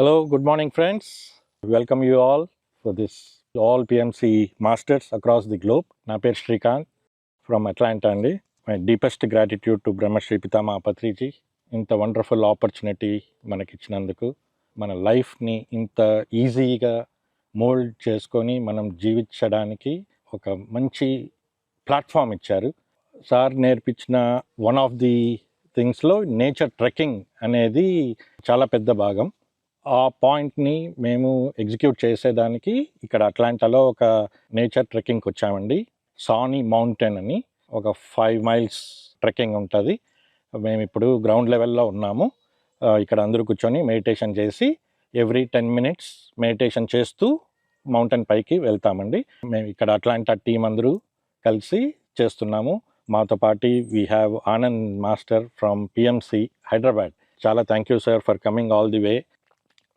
Hello, good morning, friends. Welcome you all for this all PMC masters across the globe. నా పేరు Srikanth from Atlanta అండి. My deepest gratitude to Brahmasri Pitamaha Patriji ఇంత wonderful opportunity మనకిచ్చినందుకు. మన లైఫ్ని ఇంత ఈజీగా మోల్డ్ చేసుకొని మనం జీవించడానికి ఒక మంచి ప్లాట్ఫామ్ ఇచ్చారు. సార్ నేర్పించిన వన్ ఆఫ్ ది థింగ్స్లో నేచర్ ట్రెక్కింగ్ అనేది చాలా పెద్ద భాగం. ఆ పాయింట్ని మేము ఎగ్జిక్యూట్ చేసేదానికి ఇక్కడ అట్లాంటాలో ఒక నేచర్ ట్రెక్కింగ్కి వచ్చామండి. సానీ మౌంటైన్ అని ఒక ఫైవ్ మైల్స్ ట్రెక్కింగ్ ఉంటుంది. మేము ఇప్పుడు గ్రౌండ్ లెవెల్లో ఉన్నాము. ఇక్కడ అందరూ కూర్చొని మెడిటేషన్ చేసి ఎవ్రీ టెన్ మినిట్స్ మెడిటేషన్ చేస్తూ మౌంటైన్ పైకి వెళ్తామండి. మేము ఇక్కడ అట్లాంటా టీం అందరూ కలిసి చేస్తున్నాము. మాతో పాటు we have Anand master from PMC Hyderabad. చాలా thank you sir for coming all the way.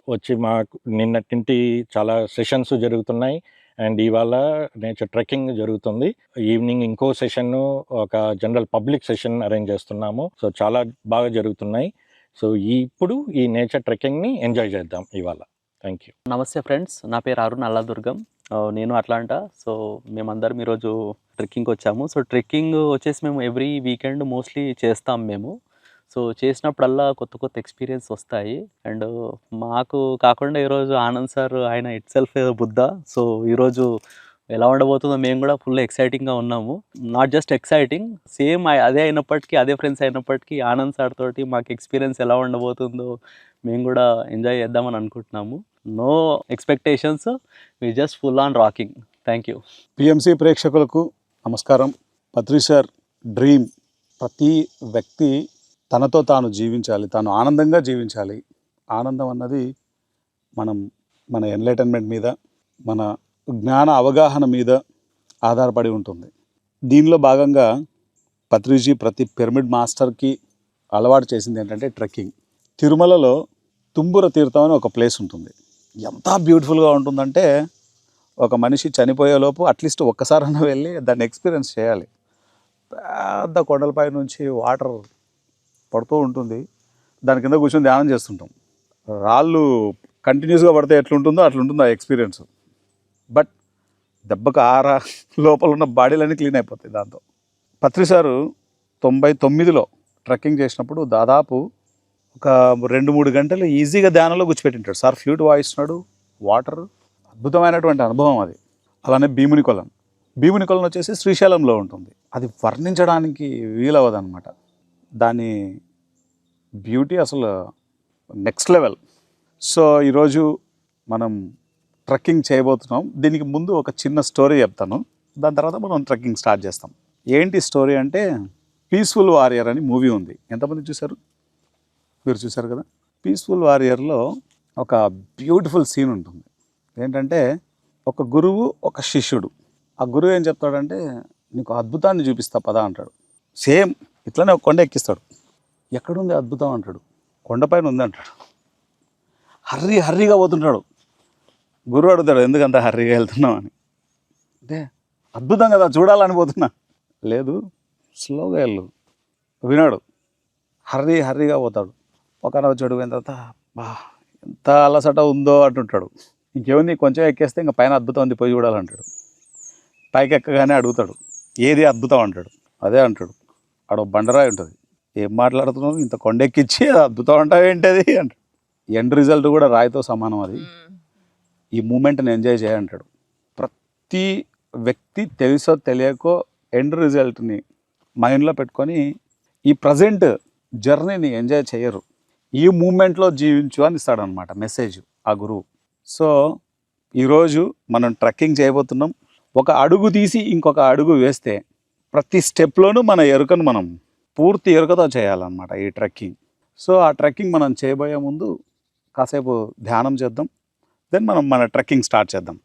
వచ్చి మాకు నిన్నటింటి చాలా సెషన్స్ జరుగుతున్నాయి. అండ్ ఇవాళ నేచర్ ట్రెక్కింగ్ జరుగుతుంది. ఈవినింగ్ ఇంకో సెషన్ ఒక జనరల్ పబ్లిక్ సెషన్ అరేంజ్ చేస్తున్నాము. సో చాలా బాగా జరుగుతున్నాయి. సో ఇప్పుడు ఈ నేచర్ ట్రెక్కింగ్ని ఎంజాయ్ చేద్దాం ఇవాళ. Thank you. నమస్తే ఫ్రెండ్స్. నా పేరు అరుణ్ అల్లాదుర్గం ఆ, నేను అట్లాంటా. సో మేమందరం ఈరోజు ట్రెక్కింగ్కి వచ్చాము. సో ట్రెక్కింగ్ వచ్చేసి మేము ఎవ్రీ వీకెండ్ మోస్ట్లీ చేస్తాం మేము. సో చేసినప్పుడల్లా కొత్త కొత్త ఎక్స్పీరియన్స్ వస్తాయి. అండ్ మాకు కాకుండా ఈరోజు ఆనంద్ సార్ ఆయన ఇట్ సెల్ఫ్ బుద్ధ. సో ఈరోజు ఎలా ఉండబోతుందో మేము కూడా ఫుల్ ఎక్సైటింగ్గా ఉన్నాము. నాట్ జస్ట్ ఎక్సైటింగ్ సేమ్ అదే అయినప్పటికీ అదే ఫ్రెండ్స్ అయినప్పటికీ ఆనంద్ సార్ తోటి మాకు ఎక్స్పీరియన్స్ ఎలా ఉండబోతుందో మేము కూడా ఎంజాయ్ చేద్దామని అనుకుంటున్నాము. No expectations we just full on rocking. Thank you. PMC ప్రేక్షకులకు నమస్కారం. Patri sir dream. ప్రతి వ్యక్తి తనతో తాను జీవించాలి తాను ఆనందంగా జీవించాలి. ఆనందం అన్నది మనం మన ఎన్లైటన్మెంట్ మీద మన జ్ఞాన అవగాహన మీద ఆధారపడి ఉంటుంది. దీనిలో భాగంగా పత్రిజీ ప్రతి పిరమిడ్ మాస్టర్కి అలవాటు చేసింది ఏంటంటే ట్రెక్కింగ్. తిరుమలలో తుంబుర తీర్థం అని ఒక ప్లేస్ ఉంటుంది. ఎంత బ్యూటిఫుల్గా ఉంటుందంటే ఒక మనిషి చనిపోయేలోపు అట్లీస్ట్ ఒక్కసారైనా వెళ్ళి దాన్ని ఎక్స్పీరియన్స్ చేయాలి. పెద్ద కొండలపై నుంచి వాటర్ పడుతూ ఉంటుంది. దాని కింద కూర్చొని ధ్యానం చేస్తుంటాం. రాళ్ళు కంటిన్యూస్గా పడితే ఎట్లుంటుందో అట్లుంటుందో ఆ ఎక్స్పీరియన్స్ బట్ దెబ్బకు ఆర లోపల ఉన్న బాడీలన్నీ క్లీన్ అయిపోతాయి దాంతో. పత్రి సారు తొంభై తొమ్మిదిలో ట్రెక్కింగ్ చేసినప్పుడు దాదాపు ఒక రెండు మూడు గంటలు ఈజీగా ధ్యానంలో కూర్చోపెట్టింటాడు సార్ ఫ్లూట్ వాయిస్తున్నాడు వాటర్ అద్భుతమైనటువంటి అనుభవం అది. అలానే భీముని కొలం. భీముని కొలం వచ్చేసి శ్రీశైలంలో ఉంటుంది. అది వర్ణించడానికి వీలవదనమాట దాని బ్యూటీ అసలు నెక్స్ట్ లెవెల్ సో ఈరోజు మనం ట్రెక్కింగ్ చేయబోతున్నాం. దీనికి ముందు ఒక చిన్న స్టోరీ చెప్తాను. దాని తర్వాత మనం ట్రెక్కింగ్ స్టార్ట్ చేస్తాం. ఏంటి స్టోరీ అంటే పీస్ఫుల్ వారియర్ అని మూవీ ఉంది. ఎంతమంది చూశారు? మీరు చూశారు కదా? పీస్ఫుల్ వారియర్లో ఒక బ్యూటిఫుల్ సీన్ ఉంటుంది. ఏంటంటే ఒక గురువు ఒక శిష్యుడు. ఆ గురువు ఏం చెప్తాడంటే నీకు అద్భుతాన్ని చూపిస్తా పదా అంటాడు. సేమ్ ఇట్లానే ఒక కొండ ఎక్కిస్తాడు. ఎక్కడుంది అద్భుతం అంటాడు. కొండపైన ఉంది అంటాడు. హర్రీ హర్రీగా పోతుంటాడు. గురువు అడుగుతాడు ఎందుకంత హర్రీగా వెళ్తున్నావు? అని. అంటే అద్భుతం కదా చూడాలని పోతున్నా. లేదు స్లోగా వెళ్ళు. వినాడు. హర్రీ హర్రీగా పోతాడు. ఒక చెడు పోయిన తర్వాత బా ఎంత అలసట ఉందో అంటుంటాడు. ఇంకేముంది కొంచెం ఎక్కేస్తే ఇంకా పైన అద్భుతం ఉంది పోయి చూడాలంటాడు. పైకి ఎక్కగానే అడుగుతాడు. ఏది అద్భుతం? అంటాడు. అదే అంటాడు. ఆడ బండరాయి ఉంటుంది. ఏం మాట్లాడుతున్నావు? ఇంత కొండెక్కిచ్చి అది అద్భుతం అంటావు ఏంటది? అంటాడు. ఎండ్ రిజల్ట్ కూడా రాయితో సమానం అది. ఈ మూమెంట్ని ఎంజాయ్ చేయంటాడు ప్రతి వ్యక్తి తెలుసో తెలియకో ఎండ్ రిజల్ట్ని మైండ్లో పెట్టుకొని ఈ ప్రజెంట్ జర్నీని ఎంజాయ్ చేయరు. ఈ మూమెంట్లో జీవించు అని ఇస్తాడనమాట మెసేజ్ ఆ గురువు. సో ఈరోజు మనం ట్రెక్కింగ్ చేయబోతున్నాం. ఒక అడుగు తీసి ఇంకొక అడుగు వేస్తే ప్రతి స్టెప్లోనూ మన ఎరుకను మనం పూర్తి ఎరుకతో చేయాలన్నమాట ఈ ట్రెక్కింగ్. సో ఆ ట్రెక్కింగ్ మనం చేయబోయే ముందు కాసేపు ధ్యానం చేద్దాం. దెన్ మనం మన ట్రెక్కింగ్ స్టార్ట్ చేద్దాం.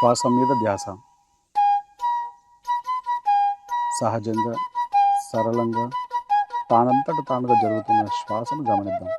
శ్వాస మీద ధ్యాస. సహజంగా సరళంగా తానంతట తానుగా జరుగుతున్న శ్వాసను గమనిద్దాం.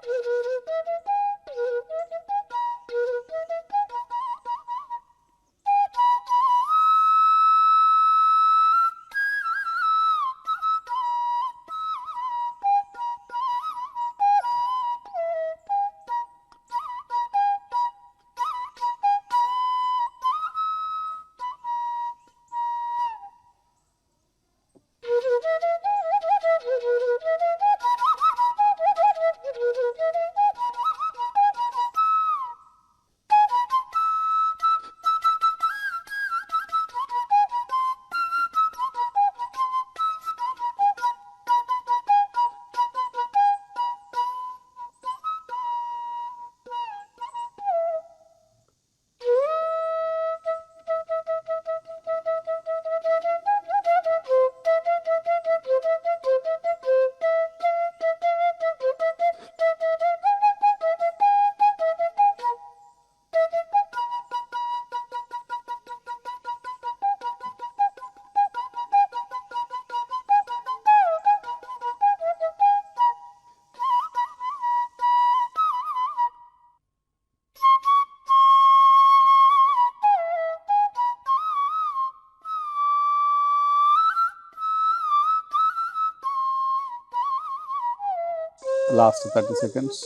last 30 seconds.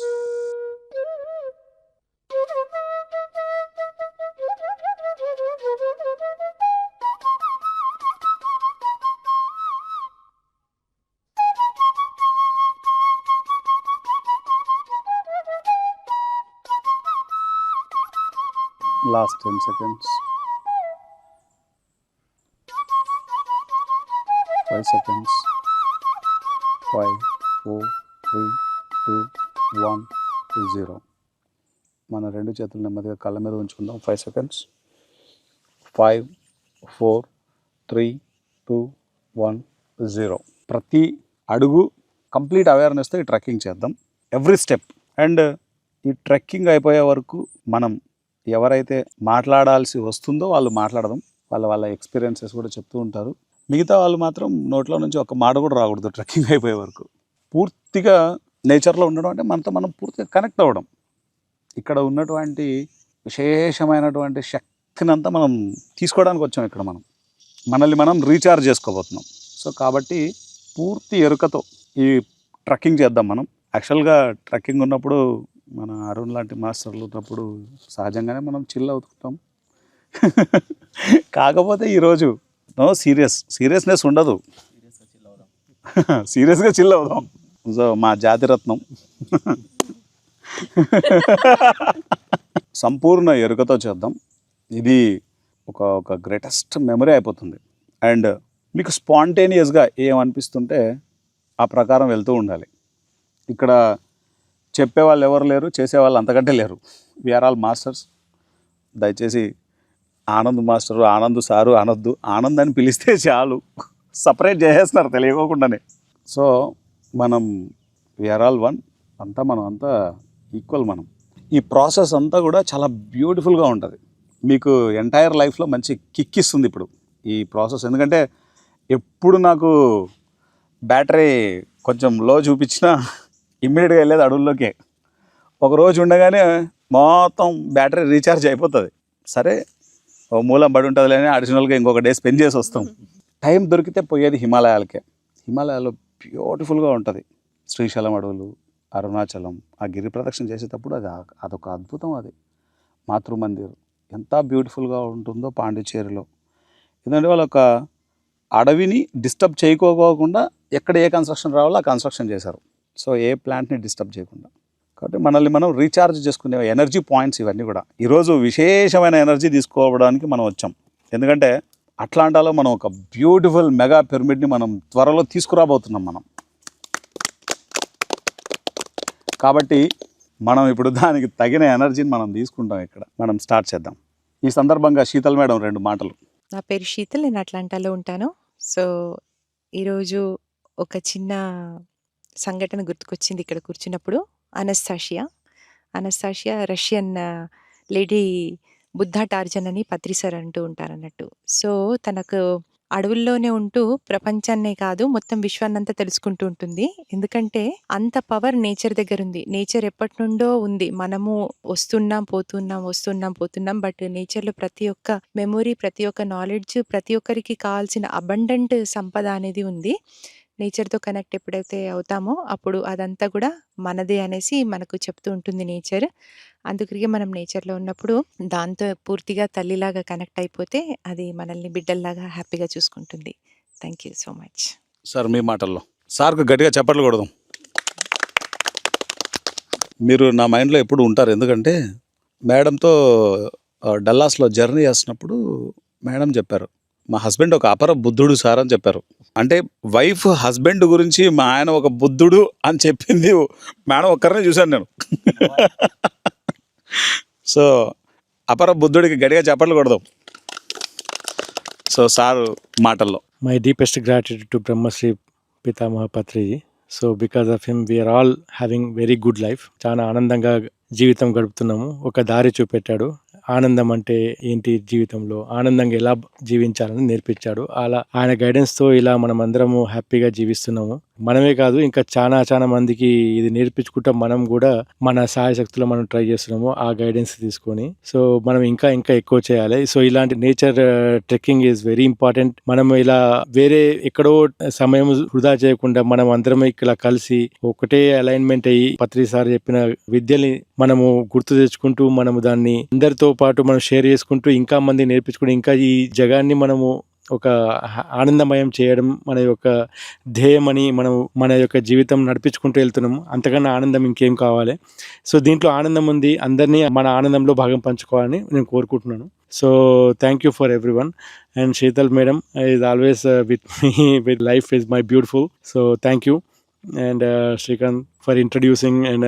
Last 10 seconds. 5 seconds. 5, 4, 3, two one two zero మన రెండు చేతులు నెమ్మదిగా కళ్ళ మీద ఉంచుకుందాం. Five seconds five four three two one zero ప్రతి అడుగు కంప్లీట్ అవేర్నెస్తో ఈ ట్రెక్కింగ్ చేద్దాం. ఎవ్రీ స్టెప్ అండ్ ఈ ట్రెక్కింగ్ అయిపోయే వరకు మనం ఎవరైతే మాట్లాడాల్సి వస్తుందో వాళ్ళు మాట్లాడదాం. వాళ్ళ వాళ్ళ ఎక్స్పీరియన్సెస్ కూడా చెప్తూ ఉంటారు. మిగతా వాళ్ళు మాత్రం నోట్లో నుంచి ఒక మాట కూడా రాకూడదు ట్రెక్కింగ్ అయిపోయే వరకు. పూర్తిగా నేచర్లో ఉండడం అంటే మనతో మనం పూర్తిగా కనెక్ట్ అవ్వడం. ఇక్కడ ఉన్నటువంటి విశేషమైనటువంటి శక్తిని అంతా మనం తీసుకోవడానికి వచ్చాం ఇక్కడ మనం. మనల్ని మనం రీఛార్జ్ చేసుకోబోతున్నాం. సో కాబట్టి పూర్తి ఎరుకతో ఈ ట్రెక్కింగ్ చేద్దాం మనం. యాక్చువల్గా ట్రెక్కింగ్ ఉన్నప్పుడు మన అరుణ్ లాంటి మాస్టర్లు ఉన్నప్పుడు సహజంగానే మనం చిల్ అవుతుంటాం. కాకపోతే ఈరోజు నో సీరియస్. సీరియస్నెస్ ఉండదు. సీరియస్గా చిల్ అవుదాం. సో మా జాతిరత్నం సంపూర్ణ ఎరుకతో చేద్దాం. ఇది ఒక ఒక గ్రేటెస్ట్ మెమరీ అయిపోతుంది. అండ్ మీకు స్పాంటేనియస్గా ఏమనిపిస్తుంటే ఆ ప్రకారం వెళ్తూ ఉండాలి. ఇక్కడ చెప్పేవాళ్ళు ఎవరు లేరు చేసేవాళ్ళు అంతకంటే లేరు. వీఆర్ ఆల్ మాస్టర్స్ దయచేసి ఆనంద్ మాస్టరు ఆనంద్ సారు అనొద్దు ఆనంద్ అని పిలిస్తే చాలు. సపరేట్ చేసేస్తున్నారు తెలియకోకుండానే. సో మనం వీఆర్ ఆల్ వన్ అంతా మనం అంతా ఈక్వల్ మనం. ఈ ప్రాసెస్ అంతా కూడా చాలా బ్యూటిఫుల్గా ఉంటుంది. మీకు ఎంటైర్ లైఫ్లో మంచి కిక్ ఇస్తుంది ఇప్పుడు ఈ ప్రాసెస్ ఎందుకంటే ఎప్పుడు నాకు బ్యాటరీ కొంచెం లో చూపించినా ఇమ్మీడియట్గా వెళ్ళేది అడవుల్లోకే. ఒక రోజు ఉండగానే మొత్తం బ్యాటరీ రీఛార్జ్ అయిపోతుంది. సరే ఓ మూలం పడి ఉంటుంది అని అడిషనల్గా ఇంకొక డే స్పెండ్ చేసి వస్తాం. టైం దొరికితే పోయేది హిమాలయాలకే. హిమాలయాలో బ్యూటిఫుల్గా ఉంటుంది. శ్రీశైలం అడవులు అరుణాచలం ఆ గిరి ప్రదక్షిణ చేసేటప్పుడు అది అదొక అద్భుతం అది. మాతృమందిర్. ఎంత బ్యూటిఫుల్గా ఉంటుందో పాండిచ్చేరిలో. ఎందుకంటే వాళ్ళు ఒక అడవిని డిస్టర్బ్ చేయకోకుండా ఎక్కడ ఏ కన్స్ట్రక్షన్ రావాలో ఆ కన్స్ట్రక్షన్ చేశారు. సో ఏ ప్లాంట్ని డిస్టర్బ్ చేయకుండా. కాబట్టి మనల్ని మనం రీఛార్జ్ చేసుకునే ఎనర్జీ పాయింట్స్ ఇవన్నీ కూడా. ఈరోజు విశేషమైన ఎనర్జీ తీసుకోవడానికి మనం వచ్చాం. ఎందుకంటే అట్లాంటాలో మనం ఒక బ్యూటిఫుల్ మెగా పిరమిడ్ని మనం త్వరలో తీసుకురాబోతున్నాం మనం. కాబట్టి మనం ఇప్పుడు దానికి తగిన ఎనర్జీని మనం తీసుకుంటాం ఇక్కడ. మనం స్టార్ట్ చేద్దాం. ఈ సందర్భంగా శీతల్ మేడం రెండు మాటలు. నా పేరు శీతల్ నేను అట్లాంటాలో ఉంటాను. సో ఈరోజు ఒక చిన్న సంఘటన గుర్తుకొచ్చింది ఇక్కడ కూర్చున్నప్పుడు. Anastasia. Anastasia Russian lady Buddha Tarzan అని పత్రిసర్ అంటూ ఉంటారన్నట్టు. సో, తనకు అడవుల్లోనే ఉంటూ ప్రపంచాన్నే కాదు మొత్తం విశ్వాన్నంతా తెలుసుకుంటూ ఉంటుంది. ఎందుకంటే అంత పవర్ నేచర్ దగ్గర ఉంది నేచర్ ఎప్పటి నుండో ఉంది. మనము వస్తున్నాం, పోతున్నాం, వస్తున్నాం, పోతున్నాం. బట్ నేచర్‌లో ప్రతి ఒక్క మెమొరీ, ప్రతి ఒక్క నాలెడ్జ్, ప్రతి ఒక్కరికి కావాల్సిన అబండెంట్ సంపద అనేది ఉంది. నేచర్‌తో కనెక్ట్ ఎప్పుడైతే అవుతామో అప్పుడు అదంతా కూడా మనదే అనేసి మనకు చెప్తూ ఉంటుంది నేచర్. అందుకొరకే మనం నేచర్‌లో ఉన్నప్పుడు దాంతో పూర్తిగా తల్లిలాగా కనెక్ట్ అయిపోతే అది మనల్ని బిడ్డల్లాగా హ్యాపీగా చూసుకుంటుంది. Thank you so much. Sir మీ మాటల్లో. సార్‌కు గట్టిగా చప్పట్లు కొడదాం. మీరు నా మైండ్‌లో ఎప్పుడు ఉంటారు. ఎందుకంటే మేడంతో డల్లాస్‌లో జర్నీ చేస్తున్నప్పుడు మేడం చెప్పారు. మా హస్బెండ్ ఒక అపర బుద్ధుడు సార్ అని చెప్పారు. అంటే వైఫ్ హస్బెండ్ గురించి మా ఆయన ఒక బుద్ధుడు అని చెప్పింది మేడం ఒక్కరినే చూశాను నేను. సో, అపర బుద్ధుడికి గడిగా చెప్పట్లు కొడదాం. సో, సార్ మాటల్లో. My deepest gratitude to Brahmasri Pitamaha Patriji. So, because of him we are all having very good life. చాలా ఆనందంగా జీవితం గడుపుతున్నాము. ఒక దారి చూపెట్టాడు. ఆనందం అంటే ఏంటి జీవితంలో, ఆనందంగా ఎలా జీవించాలని నేర్పించాడు. అలా ఆయన గైడెన్స్‌తో ఇలా మనమందరము హ్యాపీగా జీవిస్తున్నాము. మనమే కాదు ఇంకా చాలా చాలా మందికి ఇది నేర్పించుకుంటా మనం కూడా మన శాయశక్తులో మనం ట్రై చేస్తున్నాము. ఆ గైడెన్స్ తీసుకొని. సో, మనం ఇంకా ఇంకా ఎక్కువ చేయాలి. సో, ఇలాంటి nature trekking is very important. మనం ఇలా వేరే ఎక్కడో సమయం వృధా చేయకుండా మనం అందరం ఇలా కలిసి ఒకటే అలైన్‌మెంట్ అయ్యి పత్రిసారి చెప్పిన విద్యని మనము గుర్తు తెచ్చుకుంటూ మనము దాన్ని అందరితో పాటు మనం షేర్ చేసుకుంటూ ఇంకా మంది నేర్పించుకుంటూ ఇంకా ఈ జగాన్ని మనము ఒక ఆనందమయం చేయడం మన యొక్క ధ్యేయమని మనం మన యొక్క జీవితం నడిపించుకుంటూ వెళ్తున్నాము. అంతకన్నా ఆనందం ఇంకేం కావాలి. సో, దీంట్లో ఆనందం ఉంది. అందరినీ మన ఆనందంలో భాగం పంచుకోవాలని నేను కోరుకుంటున్నాను. So, thank you for everyone and Sheetal madam is always with me with life is my beautiful. So, thank you. And uh, Srikanth for introducing and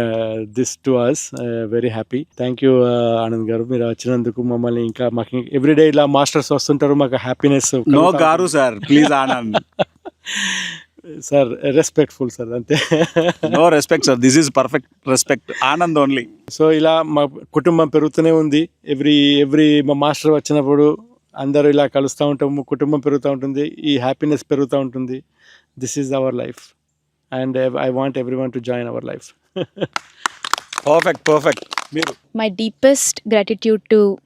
this to us. Very happy. Thank you Anand garu. మీరు వచ్చినందుకు మమ్మల్ని ఇంకా మాకు everyday ఇలా masters వస్తుంటారు. మాకు happiness no garu sir. Please Anand. Sir respectful sir అంతే. No respect sir. This is perfect respect. Anand only. So, ఇలా మా కుటుంబం పెరుగుతూనే ఉంది. ఎవ్రీ ఎవ్రీ మా మాస్టర్ వచ్చినప్పుడు అందరూ ఇలా కలుస్తా ఉంటాము. కుటుంబం పెరుగుతా ఉంటుంది. ఈ హ్యాపీనెస్ పెరుగుతా ఉంటుంది. This is our life. and I want everyone to join our life. perfect, perfect. My deepest gratitude to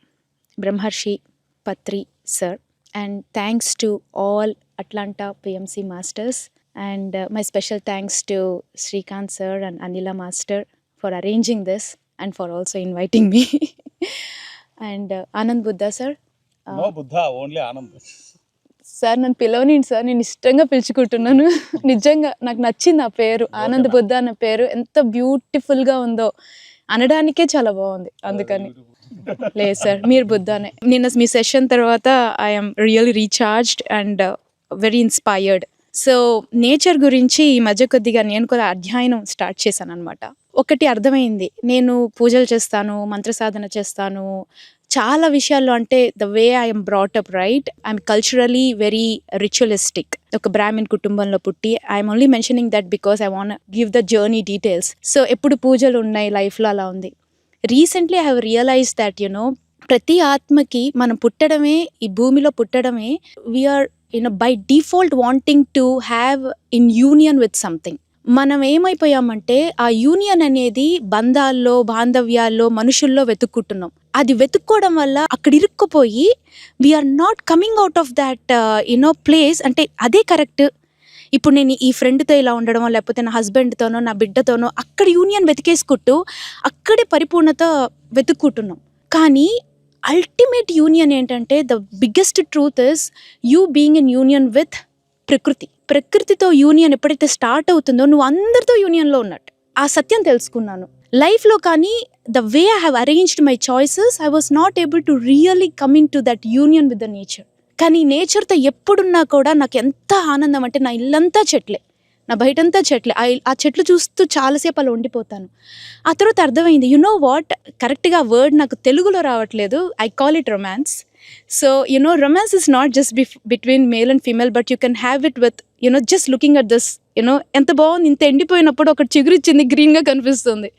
Brahmarshi Patri, sir, and thanks to all Atlanta PMC masters, and uh, my special thanks to Srikant sir and Anila master for arranging this and for also inviting me. and uh, Anand Buddha sir. Uh, no Buddha, only Anand. Sir నన్ను పిలవనండి sir నేను ఇష్టంగా పిలుచుకుంటున్నాను. నిజంగా నాకు నచ్చింది ఆ పేరు ఆనంద్ బుద్ధ అన్న పేరు. ఎంత బ్యూటిఫుల్గా ఉందో. అనడానికే చాలా బాగుంది అందుకని. లేదు సార్ మీరు బుద్ధానే నిన్న మీ సెషన్ తర్వాత I'm really recharged and very inspired so nature గురించి ఈ మధ్య కొద్దిగా నేను కూడా అధ్యయనం స్టార్ట్ చేశాను అనమాట ఒకటి అర్థమైంది. నేను పూజలు చేస్తాను మంత్ర సాధన చేస్తాను చాలా విషయాల్లో అంటే the way I'm brought up right I'm culturally very ritualistic ఒక బ్రాహ్మిన్ కుటుంబంలో పుట్టి I'm only mentioning that because I want give the journey details so ఎప్పుడు పూజలు ఉన్నాయి లైఫ్లో అలా ఉంది. Recently I have realize that you know ప్రతి ఆత్మకి మనం పుట్టడమే ఈ భూమిలో పుట్టడమే we are you know by default wanting to have in union with something మనం ఏమైపోయామంటే ఆ యూనియన్ అనేది బంధాల్లో బాంధవ్యాల్లో మనుషుల్లో వెతుక్కుంటున్నాం. అది వెతుక్కోవడం వల్ల అక్కడ ఇరుక్కుపోయి we are not coming out of that you know place అంటే అదే కరెక్ట్. ఇప్పుడు నేను ఈ ఫ్రెండ్తో ఇలా ఉండడమో లేకపోతే నా హస్బెండ్తోనో నా బిడ్డతోనో అక్కడ యూనియన్ వెతికేసుకుంటూ అక్కడే పరిపూర్ణత వెతుక్కుంటున్నాం. కానీ అల్టిమేట్ యూనియన్ ఏంటంటే the biggest truth is you being in union with ప్రకృతి. ప్రకృతితో యూనియన్ ఎప్పుడైతే స్టార్ట్ అవుతుందో నువ్వు అందరితో యూనియన్లో ఉన్నట్టు. ఆ సత్యం తెలుసుకున్నాను. లైఫ్లో కానీ the way I have arranged my choices I was not able to really coming to that union with the nature కానీ నేచర్తో ఎప్పుడున్నా కూడా నాకు ఎంత ఆనందం అంటే నా ఇల్లంతా చెట్లే. నా బయటంతా చెట్లే. ఆ చెట్లు చూస్తూ చాలాసేపు అలా ఉండిపోతాను. ఆ తర్వాత అర్థమైంది యు నో వాట్ కరెక్ట్గా వర్డ్ నాకు తెలుగులో రావట్లేదు. I call it romance so you know romance is not just between male and female but you can have it with you know just looking at this you know ఎంత బాగుంది ఇంత ఎండిపోయినప్పుడు ఒకటి చిగురిచ్చింది గ్రీన్గా కనిపిస్తుంది.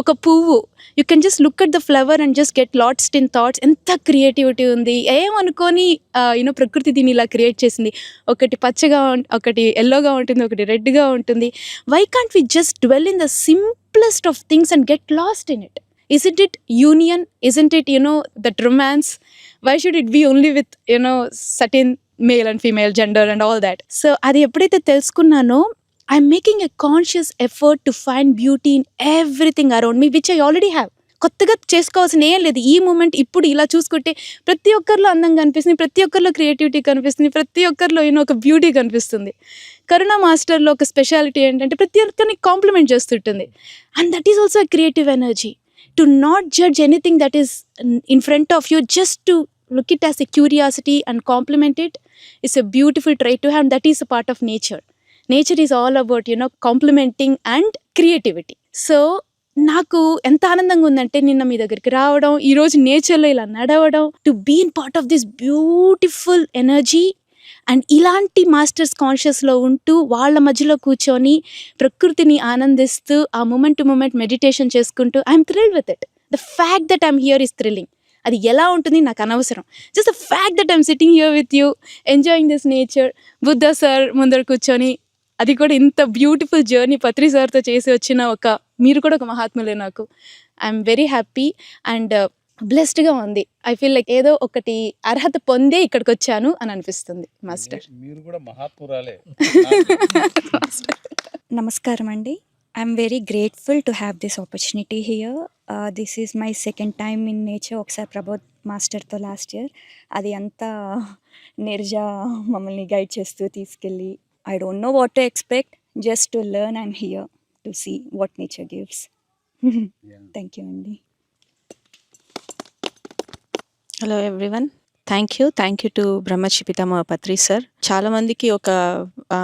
ఒక పువ్వు you can just look at the flower and just get lots in thoughts ఎంత creativity ఉంది. ఏమనుకొని యూనో ప్రకృతి దీన్ని ఇలా క్రియేట్ చేసింది. ఒకటి పచ్చగా ఒకటి ఎల్లోగా ఉంటుంది ఒకటి రెడ్గా ఉంటుంది. Why can't we just dwell in the simplest of things and get lost in it isn't it it union it it it you know that romance why should it be only with you know certain male and female gender and all that so అది ఎప్పుడైతే తెలుసుకున్నానో I'm making a conscious effort to find beauty in everything around me which I already have కొత్తగా చేసుకోవాల్సిన ఏం లేదు. ఈ moment ఇప్పుడు ఇలా చూసుకుంటే ప్రతి ఒక్కరిలో అందంగా కనిపిస్తుంది ప్రతి ఒక్కరిలో క్రియేటివిటీ కనిపిస్తుంది ప్రతి ఒక్కరిలో ఈయన ఒక బ్యూటీ కనిపిస్తుంది. కరుణ మాస్టర్లో ఒక స్పెషాలిటీ ఏంటంటే ప్రతి ఒక్కరిని కాంప్లిమెంట్ చేస్తుంటుంది. And that is also creative energy to not judge anything that is in front of you just to look it as a curiosity and compliment it. Is a beautiful trait to have and that is a part of nature. Nature is all about you know complimenting and నాకు ఎంత ఆనందంగా ఉందంటే నిన్న మీ దగ్గరికి రావడం ఈరోజు నేచర్లో ఇలా నడవడం to been part of this beautiful energy and ఇలాంటి మాస్టర్స్ కాన్షియస్లో ఉంటూ వాళ్ళ మధ్యలో కూర్చొని ప్రకృతిని ఆనందిస్తూ ఆ మూమెంట్ టు మూమెంట్ మెడిటేషన్ చేసుకుంటూ I'm thrill with it the fact that I'm here is thrilling అది ఎలా ఉంటుంది నాకు అనవసరం. Just the fact that I'm sitting here with you enjoying this nature Buddha sir ముందర కూర్చొని అది కూడా ఇంత బ్యూటిఫుల్ జర్నీ పత్రి సార్తో చేసి వచ్చిన ఒక మీరు కూడా ఒక మహాత్ములే నాకు. ఐఎమ్ వెరీ హ్యాపీ అండ్ బ్లెస్డ్గా ఉంది. ఐ ఫీల్ లైక్ ఏదో ఒకటి అర్హత పొందే ఇక్కడికి వచ్చాను అని అనిపిస్తుంది మాస్టర్. మీరు కూడా మహాత్మురాలే. నమస్కారం అండి I'm very grateful to have this opportunity here this is my second time in nature ఒకసారి ప్రబోధ్ మాస్టర్తో లాస్ట్ ఇయర్ అది అంతా నిర్జా మమ్మల్ని గైడ్ చేస్తూ తీసుకెళ్ళి I don't know what to expect just to learn I'm here to see what nature gives thank you అండి hello everyone thank you thank you to Brahmarshi Pitamaha Patri sir చాలా మందికి ఒక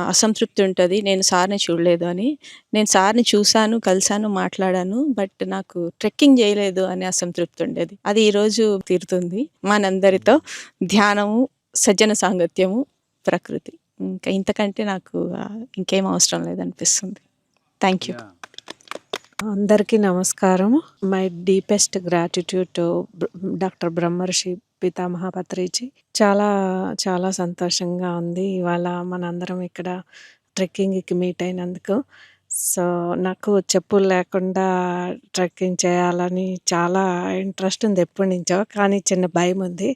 అసంతృప్తి ఉంటుంది. నేను సార్ని చూడలేదు అని. నేను సార్ని చూశాను కలిశాను మాట్లాడాను బట్ నాకు ట్రెక్కింగ్ చేయలేదు అనే అసంతృప్తి ఉండేది. అది ఈరోజు తీరుతుంది. మనందరితో ధ్యానము సజ్జన సాంగత్యము ప్రకృతి. ఇంకా ఇంతకంటే నాకు ఇంకేం అవసరం లేదనిపిస్తుంది. థ్యాంక్ యూ అందరికీ నమస్కారం my deepest gratitude to doctor Brahmarshi Pitamaha పత్రిచి చాలా చాలా సంతోషంగా ఉంది. ఇవాళ మనందరం ఇక్కడ ట్రెక్కింగ్కి మీట్ అయినందుకు. సో నాకు చెప్పులు లేకుండా ట్రెక్కింగ్ చేయాలని చాలా ఇంట్రెస్ట్ ఉంది ఎప్పటి నుంచో కానీ చిన్న భయం ఉంది.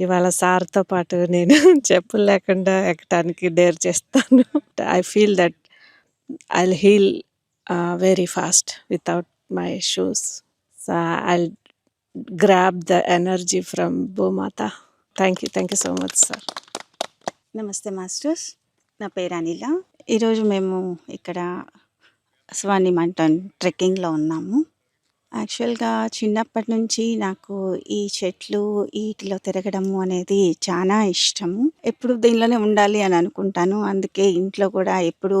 ఇవాళ సార్తో పాటు నేను చెప్పులు లేకుండా ఎక్కడానికి డేర్ చేస్తాను. I feel that I heal very fast without my shoes so I grab the energy from భూమాత thank you thank you so much sir నమస్తే మాస్టర్స్ నా పేరు అనిల. ఈరోజు మేము ఇక్కడ స్వాని మంటన్ ట్రెక్కింగ్లో ఉన్నాము. యాక్చువల్గా చిన్నప్పటి నుంచి నాకు ఈ చెట్లు వీటిలో తిరగడము అనేది చాలా ఇష్టము. ఎప్పుడు దీనిలోనే ఉండాలి అని అనుకుంటాను. అందుకే ఇంట్లో కూడా ఎప్పుడు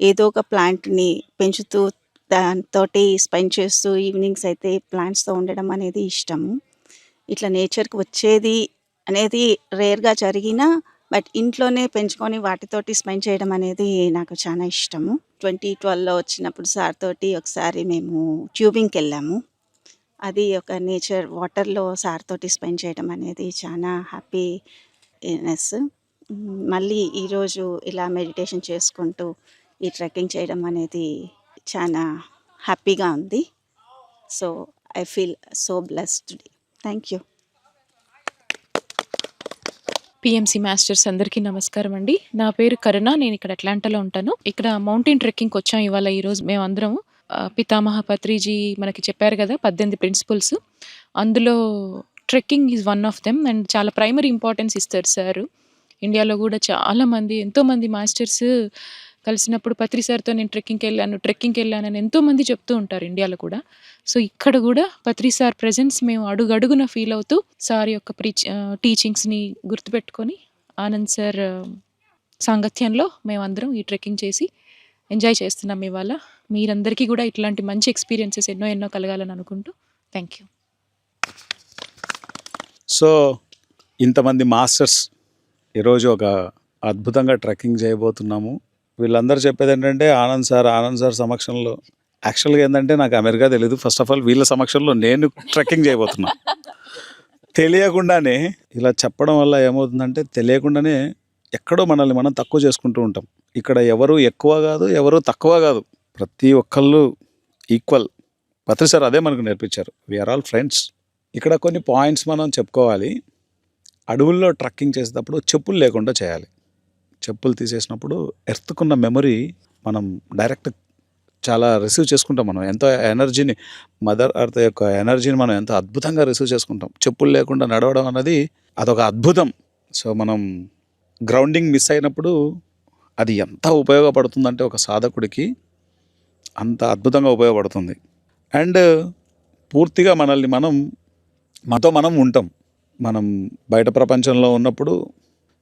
ఏదో ఒక ప్లాంట్ని పెంచుతూ దాంతోటి స్పెండ్ చేస్తూ ఈవినింగ్స్ అయితే ప్లాంట్స్తో ఉండడం అనేది ఇష్టము. ఇట్లా నేచర్కి వచ్చేది అనేది రేర్గా జరిగినా బట్ ఇంట్లోనే పెంచుకొని వాటితోటి స్పెండ్ చేయడం అనేది నాకు చాలా ఇష్టము. ట్వంటీ ట్వెల్వ్లో వచ్చినప్పుడు సార్ తోటి ఒకసారి మేము ట్యూబింగ్కి వెళ్ళాము. అది ఒక నేచర్ వాటర్లో సార్ తోటి స్పెండ్ చేయడం అనేది చాలా హ్యాపీనెస్. మళ్ళీ ఈరోజు ఇలా మెడిటేషన్ చేసుకుంటూ ఈ ట్రెక్కింగ్ చేయడం అనేది చాలా హ్యాపీగా ఉంది. So I feel so blessed thank you PMC masters అందరికీ నమస్కారం అండి. నా పేరు కరుణ నేను ఇక్కడ అట్లాంటాలో ఉంటాను. ఇక్కడ మౌంటైన్ ట్రెక్కింగ్కి వచ్చాం ఇవాళ ఈరోజు మేము అందరం పితామహ పత్రిజీ మనకి చెప్పారు కదా పద్దెనిమిది ప్రిన్సిపల్స్ అందులో trekking is one of them and చాలా ప్రైమరీ ఇంపార్టెన్స్ ఇస్తారు సార్. ఇండియాలో కూడా చాలామంది ఎంతోమంది మాస్టర్స్ కలిసినప్పుడు పత్రి సార్తో నేను ట్రెక్కింగ్కి వెళ్ళాను ట్రెక్కింగ్కి వెళ్ళాను అని చెప్తూ ఉంటారు ఇండియాలో కూడా. సో ఇక్కడ కూడా పత్రి సార్ ప్రజెన్స్ మేము అడుగడుగున ఫీల్ అవుతూ సార్ యొక్క ప్రీచ్ టీచింగ్స్ని గుర్తుపెట్టుకొని ఆనంద్ సార్ సాంగత్యంలో మేమందరం ఈ ట్రెక్కింగ్ చేసి ఎంజాయ్ చేస్తున్నాం ఇవాళ. మీరందరికీ కూడా ఇట్లాంటి మంచి ఎక్స్పీరియన్సెస్ ఎన్నో ఎన్నో కలగాలని అనుకుంటూ థ్యాంక్ యూ సో ఇంతమంది మాస్టర్స్ ఈరోజు ఒక అద్భుతంగా ట్రెక్కింగ్ చేయబోతున్నాము. వీళ్ళందరూ చెప్పేది ఏంటంటే ఆనంద్ సార్ ఆనంద్ సార్ సమక్షంలో. యాక్చువల్గా ఏంటంటే నాకు అమెరికా తెలియదు ఫస్ట్ ఆఫ్ ఆల్ వీళ్ళ సమక్షంలో నేను ట్రెక్కింగ్ చేయబోతున్నా. తెలియకుండానే ఇలా చెప్పడం వల్ల ఏమవుతుందంటే తెలియకుండానే ఎక్కడో మనల్ని మనం తక్కువ చేసుకుంటూ ఉంటాం. ఇక్కడ ఎవరు ఎక్కువ కాదు ఎవరు తక్కువ కాదు. ప్రతి ఒక్కళ్ళు ఈక్వల్ పత్రి సార్ అదే మనకు నేర్పించారు. వీఆర్ ఆల్ ఫ్రెండ్స్ ఇక్కడ కొన్ని పాయింట్స్ మనం చెప్పుకోవాలి. అడవుల్లో ట్రక్కింగ్ చేసేటప్పుడు చెప్పులు లేకుండా చేయాలి. చెప్పులు తీసేసినప్పుడు ఎర్త్కున్న మెమరీ మనం డైరెక్ట్ చాలా రిసీవ్ చేసుకుంటాం మనం. ఎంతో ఎనర్జీని మదర్ అర్త్ యొక్క ఎనర్జీని మనం ఎంతో అద్భుతంగా రిసీవ్ చేసుకుంటాం. చెప్పులు లేకుండా నడవడం అన్నది అదొక అద్భుతం. సో మనం గ్రౌండింగ్ మిస్ అయినప్పుడు అది ఎంత ఉపయోగపడుతుందంటే ఒక సాధకుడికి అంత అద్భుతంగా ఉపయోగపడుతుంది. అండ్ పూర్తిగా మనల్ని మనం మనతో మనం ఉంటాం. మనం బయట ప్రపంచంలో ఉన్నప్పుడు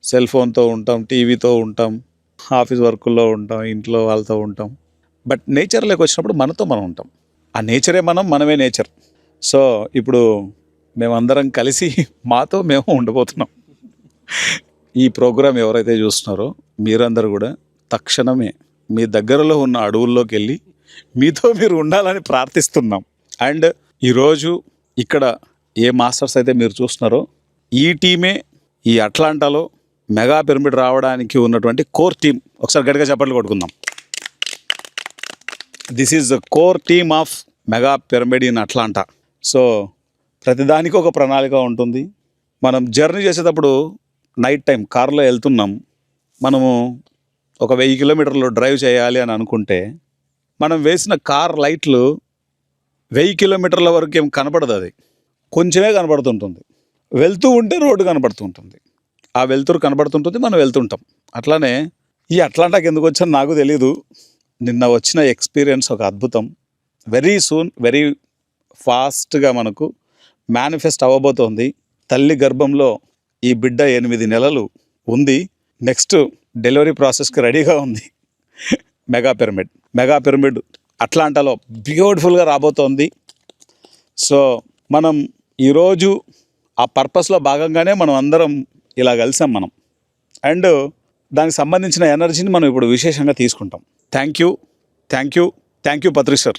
సెల్ ఫోన్తో ఉంటాం టీవీతో ఉంటాం ఆఫీస్ వర్కుల్లో ఉంటాం ఇంట్లో వాళ్ళతో ఉంటాం. బట్ నేచర్లోకి వచ్చినప్పుడు మనతో మనం ఉంటాం. ఆ నేచరే మనం మనమే నేచర్. సో ఇప్పుడు మేమందరం కలిసి మాతో మేము ఉండబోతున్నాం ఈ ప్రోగ్రాం ఎవరైతే చూస్తున్నారో మీరందరూ కూడా తక్షణమే మీ దగ్గరలో ఉన్న అడవుల్లోకి వెళ్ళి మీతో మీరు ఉండాలని ప్రార్థిస్తున్నాం. అండ్ ఈరోజు ఇక్కడ ఏ మాస్టర్స్ అయితే మీరు చూస్తున్నారో ఈ టీమే ఈ అట్లాంటాలో మెగా పిరమిడ్ రావడానికి ఉన్నటువంటి కోర్ టీం ఒకసారి గట్టిగా చప్పట్లు కొట్టుకుందాం. This is the core team of mega pyramid in Atlanta. So ప్రతిదానికి ఒక ప్రణాళిక ఉంటుంది. మనం జర్నీ చేసేటప్పుడు నైట్ టైం కార్లో వెళ్తున్నాం. మనము ఒక వెయ్యి కిలోమీటర్లు డ్రైవ్ చేయాలి అని అనుకుంటే మనం వేసిన కార్ లైట్లు వెయ్యి కిలోమీటర్ల వరకు ఏం కనపడదు అది. కొంచెమే కనపడుతుంటుంది. వెళ్తూ ఉంటే రోడ్డు కనపడుతుంటుంది. ఆ వెలుతురు కనబడుతుంటుంది మనం వెళ్తుంటాం. అట్లానే ఈ అట్లాంటాకి ఎందుకు వచ్చాను నాకు తెలీదు. నిన్న వచ్చిన ఎక్స్పీరియన్స్ ఒక అద్భుతం. వెరీ సూన్ వెరీ ఫాస్ట్గా మనకు మేనిఫెస్ట్ అవ్వబోతోంది. తల్లి గర్భంలో ఈ బిడ్డ ఎనిమిది నెలలు ఉంది. నెక్స్ట్ డెలివరీ ప్రాసెస్కి రెడీగా ఉంది. మెగా పిరమిడ్ మెగా పిరమిడ్ అట్లాంటాలో బ్యూటిఫుల్గా రాబోతోంది. సో మనం ఈరోజు ఆ పర్పస్లో భాగంగానే మనం అందరం ఇలా కలిసాం మనం. అండ్ దానికి సంబంధించిన ఎనర్జీని మనం ఇప్పుడు విశేషంగా తీసుకుంటాం. Thank you. Thank you. Thank you Patri sir.